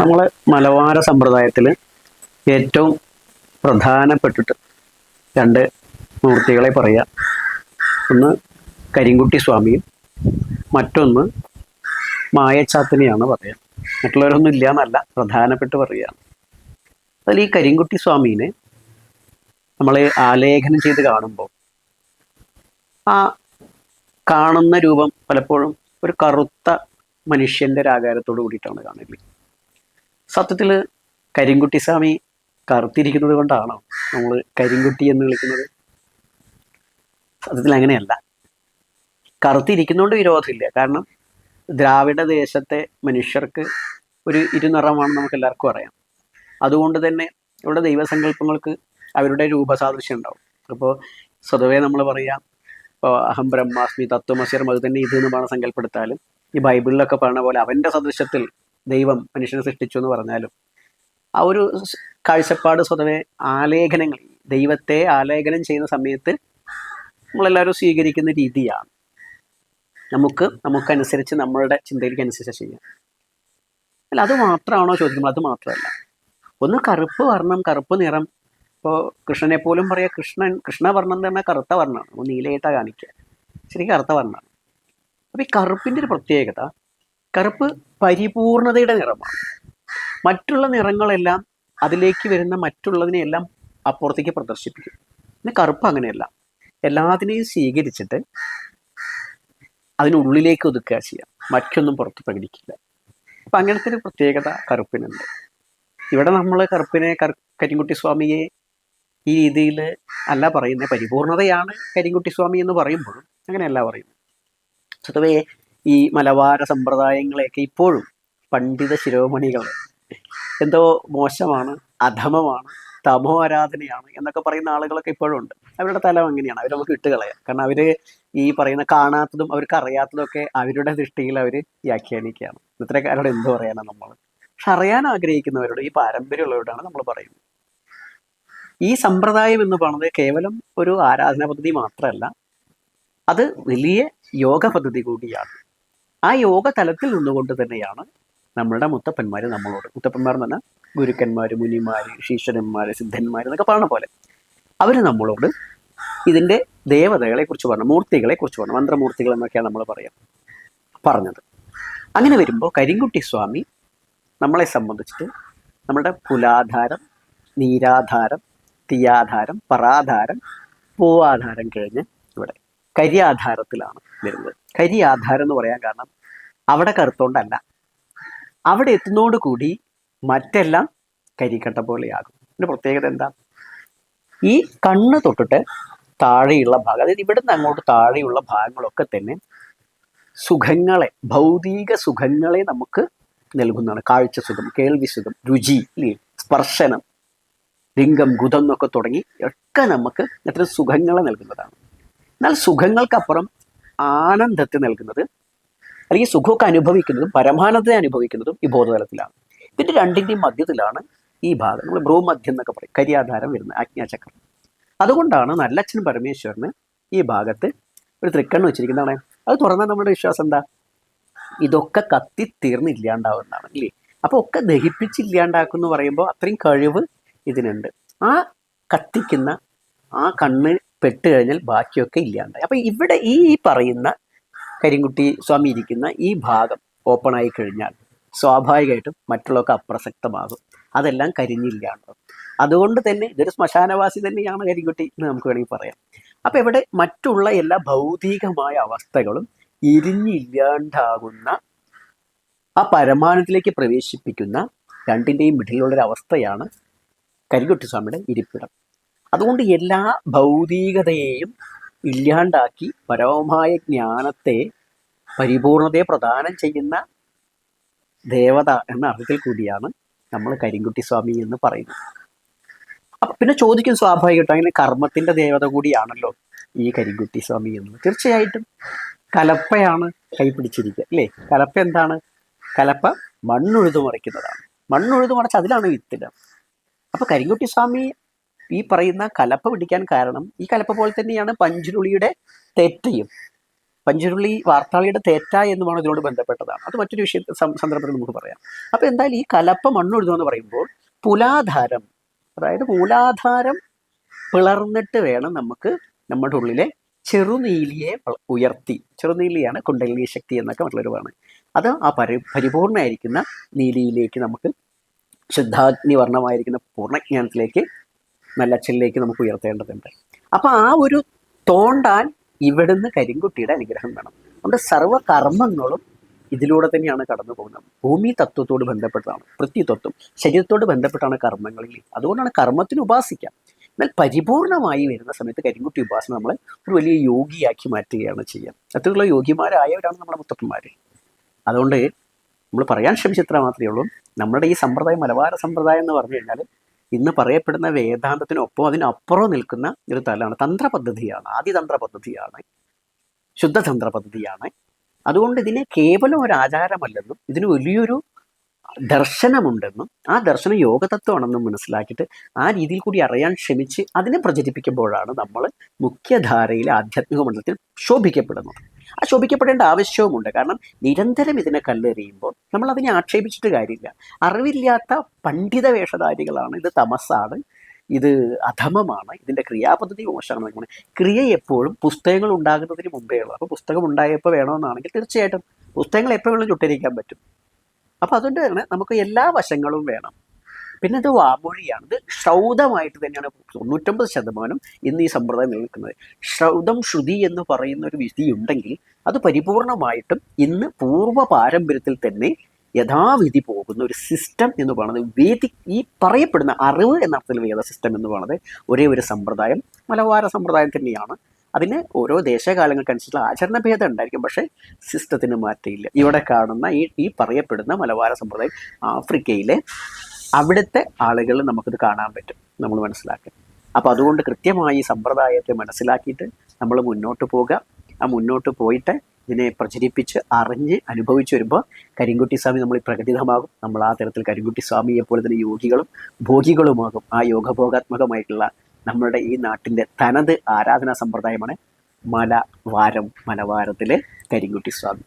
നമ്മൾ മലബാര സമ്പ്രദായത്തിൽ ഏറ്റവും പ്രധാനപ്പെട്ടിട്ട് രണ്ട് മൂർത്തികളെ പറയാം. ഒന്ന് കരിങ്കുട്ടി സ്വാമിയും മറ്റൊന്ന് മായച്ചാത്തിനെയാണ് പറയാം. മറ്റുള്ളവരൊന്നും ഇല്ല എന്നല്ല പ്രധാനപ്പെട്ട് പറയുകയാണ് അതിൽ ഈ കരിങ്കുട്ടി സ്വാമീനെ നമ്മൾ ആലേഖനം ചെയ്ത് കാണുമ്പോൾ ആ കാണുന്ന രൂപം പലപ്പോഴും ഒരു കറുത്ത മനുഷ്യന്റെ ഒരു ആകാരത്തോട് കൂടിയിട്ടാണ് കാണൽ. സത്യത്തിൽ കരിങ്കുട്ടി സ്വാമി കറുത്തിരിക്കുന്നത് കൊണ്ടാണോ നമ്മൾ കരിങ്കുട്ടി എന്ന് വിളിക്കുന്നത്? സത്യത്തിൽ അങ്ങനെയല്ല. കറുത്തിരിക്കുന്നതുകൊണ്ട് വിരോധമില്ല. കാരണം ദ്രാവിഡ ദേശത്തെ മനുഷ്യർക്ക് ഒരു ഇരുനിറമാണ് നമുക്ക് എല്ലാവർക്കും അറിയാം. അതുകൊണ്ട് തന്നെ ഇവിടെ ദൈവസങ്കല്പങ്ങൾക്ക് അവരുടെ രൂപസാദൃശ്യം ഉണ്ടാവും. അപ്പോൾ സ്വതവേ നമ്മൾ പറയാം ഇപ്പോൾ അഹം ബ്രഹ്മാസ്മി തത്വമസ്യർ അത് തന്നെ ഇത് എന്ന് പറഞ്ഞ സങ്കല്പെടുത്താലും ഈ ബൈബിളിലൊക്കെ പറഞ്ഞ പോലെ അവന്റെ സദൃശത്തിൽ ദൈവം മനുഷ്യനെ സൃഷ്ടിച്ചു എന്ന് പറഞ്ഞാലും ആ ഒരു കാഴ്ചപ്പാട് സ്വതവേ ആലേഖനങ്ങൾ ദൈവത്തെ ആലേഖനം ചെയ്യുന്ന സമയത്ത് നമ്മളെല്ലാവരും സ്വീകരിക്കുന്ന രീതിയാണ്. നമുക്ക് നമുക്കനുസരിച്ച് നമ്മളുടെ ചിന്തയിലേക്ക് അനുസരിച്ച് ചെയ്യാം. അല്ല അത് മാത്രമാണോ ചോദിക്കുമ്പോൾ അത് മാത്രമല്ല. ഒന്ന് കറുപ്പ് വർണം കറുപ്പ് നിറം. ഇപ്പോൾ കൃഷ്ണനെ പോലും പറയാം കൃഷ്ണൻ കൃഷ്ണവർണം തന്നെ കറുത്ത വർണമാണ്. അപ്പോൾ നീലയായിട്ടാണ് കാണിക്കുക. ശരിക്കും കറുത്ത വർണമാണ്. അപ്പോൾ ഈ കറുപ്പിന്റെ ഒരു പ്രത്യേകത കറുപ്പ് പരിപൂർണതയുടെ നിറമാണ്. മറ്റുള്ള നിറങ്ങളെല്ലാം അതിലേക്ക് വരുന്ന മറ്റുള്ളതിനെയെല്ലാം അപ്പുറത്തേക്ക് പ്രദർശിപ്പിക്കും. പിന്നെ കറുപ്പ് അങ്ങനെയല്ല. എല്ലാത്തിനെയും സ്വീകരിച്ചിട്ട് അതിനുള്ളിലേക്ക് ഒതുക്കുക ചെയ്യാം. മറ്റൊന്നും പുറത്ത് പ്രകടിക്കില്ല അപ്പം അങ്ങനത്തെ ഒരു പ്രത്യേകത കറുപ്പിനുണ്ട്. ഇവിടെ നമ്മൾ കറുപ്പിനെ കർ- കരിങ്കുട്ടി സ്വാമിയെ ഈ രീതിയിൽ അല്ല പറയുന്നത്. പരിപൂർണതയാണ് കരിങ്കുട്ടി സ്വാമി എന്ന് പറയുമ്പോഴും അങ്ങനെയല്ല പറയുന്നത്. സ്വതവേ ഈ മലബാര സമ്പ്രദായങ്ങളെയൊക്കെ ഇപ്പോഴും പണ്ഡിത ശിരോമണികൾ എന്തോ മോശമാണ് അധമമാണ് തമോ ആരാധനയാണ് എന്നൊക്കെ പറയുന്ന ആളുകളൊക്കെ ഇപ്പോഴും ഉണ്ട് അവരുടെ തലം എങ്ങനെയാണ് അവർ നമുക്ക് ഇട്ടുകളയാം കാരണം അവർ ഈ പറയുന്ന കാണാത്തതും അവർക്ക് അറിയാത്തതും ഒക്കെ അവരുടെ ദൃഷ്ടിയിൽ അവർ വ്യാഖ്യാനിക്കുകയാണ്. ഇത്രക്കാരോട് എന്തു പറയാനാണ് നമ്മൾ? പക്ഷെ അറിയാൻ ആഗ്രഹിക്കുന്നവരോട് ഈ പാരമ്പര്യമുള്ളവരോടാണ് നമ്മൾ പറയുന്നത്. ഈ സമ്പ്രദായം എന്ന് പറയുന്നത് കേവലം ഒരു ആരാധനാ പദ്ധതി മാത്രമല്ല അത് വലിയ യോഗ പദ്ധതി കൂടിയാണ്. ആ യോഗ തലത്തിൽ നിന്നുകൊണ്ട് തന്നെയാണ് നമ്മളുടെ മുത്തപ്പന്മാർ നമ്മളോട്. മുത്തപ്പന്മാർ എന്ന് പറഞ്ഞാൽ ഗുരുക്കന്മാർ മുനിമാർ ശീശ്വരന്മാർ സിദ്ധന്മാർ എന്നൊക്കെ പറഞ്ഞ പോലെ അവർ നമ്മളോട് ഇതിന്റെ ദേവതകളെ കുറിച്ച് പറഞ്ഞു മൂർത്തികളെ കുറിച്ച് പറഞ്ഞു മന്ത്രമൂർത്തികൾ എന്നൊക്കെയാണ് നമ്മൾ പറയാം പറഞ്ഞത്. അങ്ങനെ വരുമ്പോൾ കരിങ്കുട്ടി സ്വാമി നമ്മളെ സംബന്ധിച്ചിട്ട് നമ്മുടെ കുലാധാരം നീരാധാരം തീയാധാരം പറാധാരം പൂവാധാരം കഴിഞ്ഞ് ഇവിടെ കരിയാധാരത്തിലാണ് വരുന്നത്. കരി ആധാരം എന്ന് പറയാൻ കാരണം അവിടെ കറുത്തോണ്ടല്ല. അവിടെ എത്തുന്നതോട് കൂടി മറ്റെല്ലാം കരിക്കട്ട പോലെയാകും. ഇതിന്റെ പ്രത്യേകത എന്താ? ഈ കണ്ണ് തൊട്ടിട്ട് താഴെയുള്ള ഭാഗം അതായത് ഇവിടുന്ന് അങ്ങോട്ട് താഴെയുള്ള ഭാഗങ്ങളൊക്കെ തന്നെ സുഖങ്ങളെ ഭൗതിക സുഖങ്ങളെ നമുക്ക് നൽകുന്നതാണ്. കാഴ്ച സുഖം കേൾവി സുഖം രുചി സ്പർശനം ലിംഗം ഗുതം എന്നൊക്കെ തുടങ്ങി ഒക്കെ നമുക്ക് ഇത്തരം സുഖങ്ങളെ നൽകുന്നതാണ്. എന്നാൽ സുഖങ്ങൾക്കപ്പുറം ആനന്ദത്തെ നൽകുന്നത് അല്ലെങ്കിൽ സുഖമൊക്കെ അനുഭവിക്കുന്നതും പരമാനന്ദത്തെ അനുഭവിക്കുന്നതും ഈ ബോധതലത്തിലാണ്. പിന്നെ രണ്ടിന്റെയും മധ്യത്തിലാണ് ഈ ഭാഗം. നമ്മൾ ഭ്രൂമധ്യം എന്നൊക്കെ പറയും. കരിയാധാരം വരുന്ന ആജ്ഞാചക്രം. അതുകൊണ്ടാണ് നല്ലച്ഛൻ പരമേശ്വരന് ഈ ഭാഗത്ത് ഒരു തൃക്കണ്ണ് വെച്ചിരിക്കുന്നതാണ് അത് തുറന്നാൽ നമ്മുടെ വിശ്വാസം എന്താ? ഇതൊക്കെ കത്തി തീർന്ന് ഇല്ലാണ്ടാവുന്നതാണ് അല്ലേ? അപ്പോൾ ഒക്കെ ദഹിപ്പിച്ചില്ലാണ്ടാക്കുന്നു പറയുമ്പോൾ അത്രയും കഴിവ് ഇതിനുണ്ട്. ആ കത്തിക്കുന്ന ആ കണ്ണ് പെട്ട് കഴിഞ്ഞാൽ ബാക്കിയൊക്കെ ഇല്ലാണ്ടായി. അപ്പോൾ ഇവിടെ ഈ പറയുന്ന കരിങ്കുട്ടി സ്വാമി ഇരിക്കുന്ന ഈ ഭാഗം ഓപ്പൺ ആയി കഴിഞ്ഞാൽ സ്വാഭാവികമായിട്ടും മറ്റുള്ളവർക്ക് അപ്രസക്തമാകും. അതെല്ലാം കരിഞ്ഞില്ലാണ്ടാവും അതുകൊണ്ട് തന്നെ ഇതൊരു ശ്മശാനവാസി തന്നെയാണ് കരിങ്കുട്ടി എന്ന് നമുക്ക് വേണമെങ്കിൽ പറയാം. അപ്പം ഇവിടെ മറ്റുള്ള എല്ലാ ഭൗതികമായ അവസ്ഥകളും ഇരിഞ്ഞില്ലാണ്ടാകുന്ന ആ പരമാനത്തിലേക്ക് പ്രവേശിപ്പിക്കുന്ന രണ്ടിന്റെയും മിഡിലുള്ള ഒരു അവസ്ഥയാണ് സ്വാമിയുടെ ഇരിപ്പിടം. അതുകൊണ്ട് എല്ലാ ഭൗതികതയെയും ഇല്ലാണ്ടാക്കി പരമമായ ജ്ഞാനത്തെ പരിപൂർണതയെ പ്രദാനം ചെയ്യുന്ന ദേവത എന്ന അർത്ഥത്തിൽ കൂടിയാണ് നമ്മൾ കരിങ്കുട്ടി സ്വാമി എന്ന് പറയുന്നത്. അപ്പൊ പിന്നെ ചോദിക്കും സ്വാഭാവികമായിട്ടും അങ്ങനെ കർമ്മത്തിന്റെ ദേവത കൂടിയാണല്ലോ ഈ കരിങ്കുട്ടി സ്വാമി എന്ന് തീർച്ചയായിട്ടും കലപ്പയാണ് കൈപിടിച്ചിരിക്കുക അല്ലേ? കലപ്പ എന്താണ്? കലപ്പ മണ്ണുഴുതു മറിക്കുന്നതാണ്. മണ്ണുഴുതു മറിച്ച് അതിലാണ് വിത്തിടം അപ്പൊ കരിങ്കുട്ടി സ്വാമി ഈ പറയുന്ന കലപ്പ പിടിക്കാൻ കാരണം ഈ കലപ്പ പോലെ തന്നെയാണ് പഞ്ചുരുളിയുടെ തെറ്റയും. പഞ്ചുരുളി വാർത്താളിയുടെ തേറ്റ എന്നുമാണ് ഇതിനോട് ബന്ധപ്പെട്ടതാണ്. അത് മറ്റൊരു വിഷയ സന്ദർഭത്തിൽ നമുക്ക് പറയാം. അപ്പോൾ എന്തായാലും ഈ കലപ്പ മണ്ണൊഴുതുക എന്ന് പറയുമ്പോൾ പുലാധാരം അതായത് മൂലാധാരം പിളർന്നിട്ട് വേണം നമുക്ക് നമ്മുടെ ഉള്ളിലെ ചെറുനീലിയെ ഉയർത്തി. ചെറുനീലിയാണ് കുണ്ടലിനി ശക്തി എന്നൊക്കെ മറ്റുള്ളവരുമാണ് അത് ആ പരി പരിപൂർണമായിരിക്കുന്ന നീലിയിലേക്ക് നമുക്ക് ശുദ്ധാഗ്നി വർണമായിരിക്കുന്ന പൂർണജ്ഞാനത്തിലേക്ക് നല്ല അച്ഛനിലേക്ക് നമുക്ക് ഉയർത്തേണ്ടതുണ്ട്. അപ്പോൾ ആ ഒരു തോണ്ടാൻ ഇവിടുന്ന് കരിങ്കുട്ടിയുടെ അനുഗ്രഹം വേണം. നമ്മുടെ സർവകർമ്മങ്ങളും ഇതിലൂടെ തന്നെയാണ് കടന്നു പോകുന്നത്. ഭൂമി തത്വത്തോട് ബന്ധപ്പെട്ടതാണ് പൃഥ്വിതത്വം ശരീരത്തോട് ബന്ധപ്പെട്ടാണ് കർമ്മങ്ങളിൽ. അതുകൊണ്ടാണ് കർമ്മത്തിന് ഉപാസിക്കാം. എന്നാൽ പരിപൂർണമായി വരുന്ന സമയത്ത് കരിങ്കുട്ടി ഉപാസന നമ്മൾ ഒരു വലിയ യോഗിയാക്കി മാറ്റുകയാണ് ചെയ്യുക. അത്തരത്തിലുള്ള യോഗിമാരായവരാണ് നമ്മുടെ മുത്തപ്പന്മാർ അതുകൊണ്ട് നമ്മൾ പറയാൻ ശ്രമിച്ചത്ര മാത്രമേ ഉള്ളൂ. നമ്മുടെ ഈ സമ്പ്രദായം മലബാര സമ്പ്രദായം എന്ന് പറഞ്ഞു കഴിഞ്ഞാൽ ഇന്ന് പറയപ്പെടുന്ന വേദാന്തത്തിനൊപ്പം അതിനപ്പുറം നിൽക്കുന്ന ഒരു തലമാണ് തന്ത്രപദ്ധതിയാണ്. പദ്ധതിയാണ് തന്ത്രപദ്ധതിയാണ് ശുദ്ധതന്ത്ര പദ്ധതിയാണ് അതുകൊണ്ട് ഇതിനെ കേവലം ഒരു ആചാരമല്ലെന്നും ഇതിന് വലിയൊരു ദർശനമുണ്ടെന്നും ആ ദർശനം യോഗതത്വമാണെന്നും മനസ്സിലാക്കിയിട്ട് ആ രീതിയിൽ കൂടി അറിയാൻ ശ്രമിച്ച് അതിനെ പ്രചരിപ്പിക്കുമ്പോഴാണ് നമ്മൾ മുഖ്യധാരയിലെ ആധ്യാത്മിക മണ്ഡലത്തിൽ ശോഭിക്കപ്പെടുന്നത്. ആ ശോഭിക്കപ്പെടേണ്ട ആവശ്യവുമുണ്ട്. കാരണം നിരന്തരം ഇതിനെ കല്ലെറിയുമ്പോൾ നമ്മൾ അതിനെ ആക്ഷേപിച്ചിട്ട് കാര്യമില്ല. അറിവില്ലാത്ത പണ്ഡിത വേഷധാരികളാണ്. ഇത് തമസാണ്. ഇത് അധമമാണ്. ഇതിന്റെ ക്രിയാപദ്ധതി മോശമാണ്. ക്രിയ എപ്പോഴും പുസ്തകങ്ങൾ ഉണ്ടാകുന്നതിന് മുമ്പേ ഉള്ളൂ. അപ്പോൾ പുസ്തകം ഉണ്ടായപ്പോൾ വേണമെന്നാണെങ്കിൽ തീർച്ചയായിട്ടും പുസ്തകങ്ങൾ എപ്പോഴും ചുട്ടിരിക്കാൻ പറ്റും. അപ്പോൾ അതുകൊണ്ട് തന്നെ നമുക്ക് എല്ലാ വശങ്ങളും വേണം. പിന്നെ ഇത് വാമൊഴിയാണ്. ഇത് ശ്രൗതമായിട്ട് തന്നെയാണ് തൊണ്ണൂറ്റൊമ്പത് ശതമാനം ഇന്ന് ഈ സമ്പ്രദായം നിലനിൽക്കുന്നത്. ശ്രൗതം ശ്രുതി എന്ന് പറയുന്ന ഒരു വിധി ഉണ്ടെങ്കിൽ അത് പരിപൂർണമായിട്ടും ഇന്ന് പൂർവ പാരമ്പര്യത്തിൽ തന്നെ യഥാവിധി പോകുന്ന ഒരു സിസ്റ്റം എന്ന് പറയുന്നത് വേദി ഈ പറയപ്പെടുന്ന അറിവ് എന്ന അർത്ഥത്തിൽ വേദ സിസ്റ്റം എന്ന് പറയുന്നത് ഒരേ ഒരു സമ്പ്രദായം മലബാര സമ്പ്രദായം തന്നെയാണ്. അതിന് ഓരോ ദേശകാലങ്ങൾക്കനുസരിച്ചുള്ള ആചരണ ഭേദം ഉണ്ടായിരിക്കും. പക്ഷേ സിസ്റ്റത്തിന് മാറ്റമില്ല. ഇവിടെ കാണുന്ന ഈ ഈ പറയപ്പെടുന്ന മലബാര സമ്പ്രദായം ആഫ്രിക്കയിലെ അവിടുത്തെ ആളുകൾ നമുക്കിത് കാണാൻ പറ്റും നമ്മൾ മനസ്സിലാക്കുക അപ്പോൾ അതുകൊണ്ട് കൃത്യമായി സമ്പ്രദായത്തെ മനസ്സിലാക്കിയിട്ട് നമ്മൾ മുന്നോട്ട് പോകുക ആ മുന്നോട്ട് പോയിട്ട് ഇതിനെ പ്രചരിപ്പിച്ച് അറിഞ്ഞ് അനുഭവിച്ച് വരുമ്പോൾ കരിങ്കുട്ടി സ്വാമി നമ്മൾ പ്രകടിതമാകും. നമ്മൾ ആ തരത്തിൽ കരിങ്കുട്ടി സ്വാമിയെ പോലെ തന്നെ യോഗികളും ഭോഗികളുമാകും. ആ യോഗഭോഗാത്മകമായിട്ടുള്ള നമ്മളുടെ ഈ നാട്ടിന്റെ തനത് ആരാധനാ സമ്പ്രദായമാണ് മലവാരം മലവാരത്തിലെ കരിങ്കുട്ടി സ്വാമി.